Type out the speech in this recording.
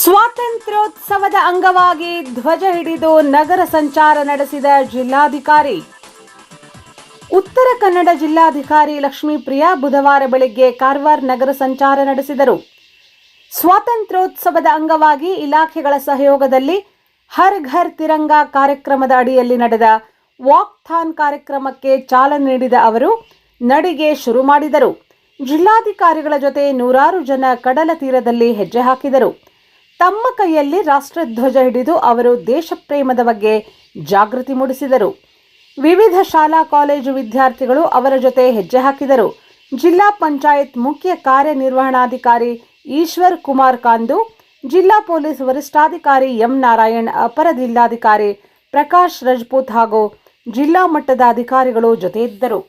ಸ್ವಾತಂತ್ರ್ಯೋತ್ಸವದ ಅಂಗವಾಗಿ ಧ್ವಜ ಹಿಡಿದು ನಗರ ಸಂಚಾರ ನಡೆಸಿದ ಜಿಲ್ಲಾಧಿಕಾರಿ. ಉತ್ತರ ಕನ್ನಡ ಜಿಲ್ಲಾಧಿಕಾರಿ ಲಕ್ಷ್ಮೀಪ್ರಿಯಾ ಬುಧವಾರ ಬೆಳಗ್ಗೆ ಕಾರವಾರ ನಗರ ಸಂಚಾರ ನಡೆಸಿದರು. ಸ್ವಾತಂತ್ರ್ಯೋತ್ಸವದ ಅಂಗವಾಗಿ ಇಲಾಖೆಗಳ ಸಹಯೋಗದಲ್ಲಿ ಹರ್ ಘರ್ ತಿರಂಗ ಕಾರ್ಯಕ್ರಮದ ಅಡಿಯಲ್ಲಿ ನಡೆದ ವಾಕ್ಥಾನ್ ಕಾರ್ಯಕ್ರಮಕ್ಕೆ ಚಾಲನೆ ನೀಡಿದ ಅವರು, ನಡಿಗೆ ಶುರು ಮಾಡಿದರು. ಜಿಲ್ಲಾಧಿಕಾರಿಗಳ ಜೊತೆ ನೂರಾರು ಜನ ಕಡಲ ತೀರದಲ್ಲಿ ಹೆಜ್ಜೆ ಹಾಕಿದರು. ತಮ್ಮ ಕೈಯಲ್ಲಿ ರಾಷ್ಟ್ರಧ್ವಜ ಹಿಡಿದು ಅವರು ದೇಶಪ್ರೇಮದ ಬಗ್ಗೆ ಜಾಗೃತಿ ಮೂಡಿಸಿದರು. ವಿವಿಧ ಶಾಲಾ, ಕಾಲೇಜು ವಿದ್ಯಾರ್ಥಿಗಳು ಅವರ ಜೊತೆ ಹೆಜ್ಜೆ ಹಾಕಿದರು. ಜಿಲ್ಲಾ ಪಂಚಾಯತ್ ಮುಖ್ಯ ಕಾರ್ಯನಿರ್ವಹಣಾಧಿಕಾರಿ ಈಶ್ವರ್ ಕುಮಾರ್ ಕಾಂದು, ಜಿಲ್ಲಾ ಪೊಲೀಸ್ ವರಿಷ್ಠಾಧಿಕಾರಿ ಎಂ ನಾರಾಯಣ್, ಅಪರ ಜಿಲ್ಲಾಧಿಕಾರಿ ಪ್ರಕಾಶ್ ರಜಪೂತ್ ಹಾಗೂ ಜಿಲ್ಲಾ ಮಟ್ಟದ ಅಧಿಕಾರಿಗಳು ಜೊತೆ ಇದ್ದರು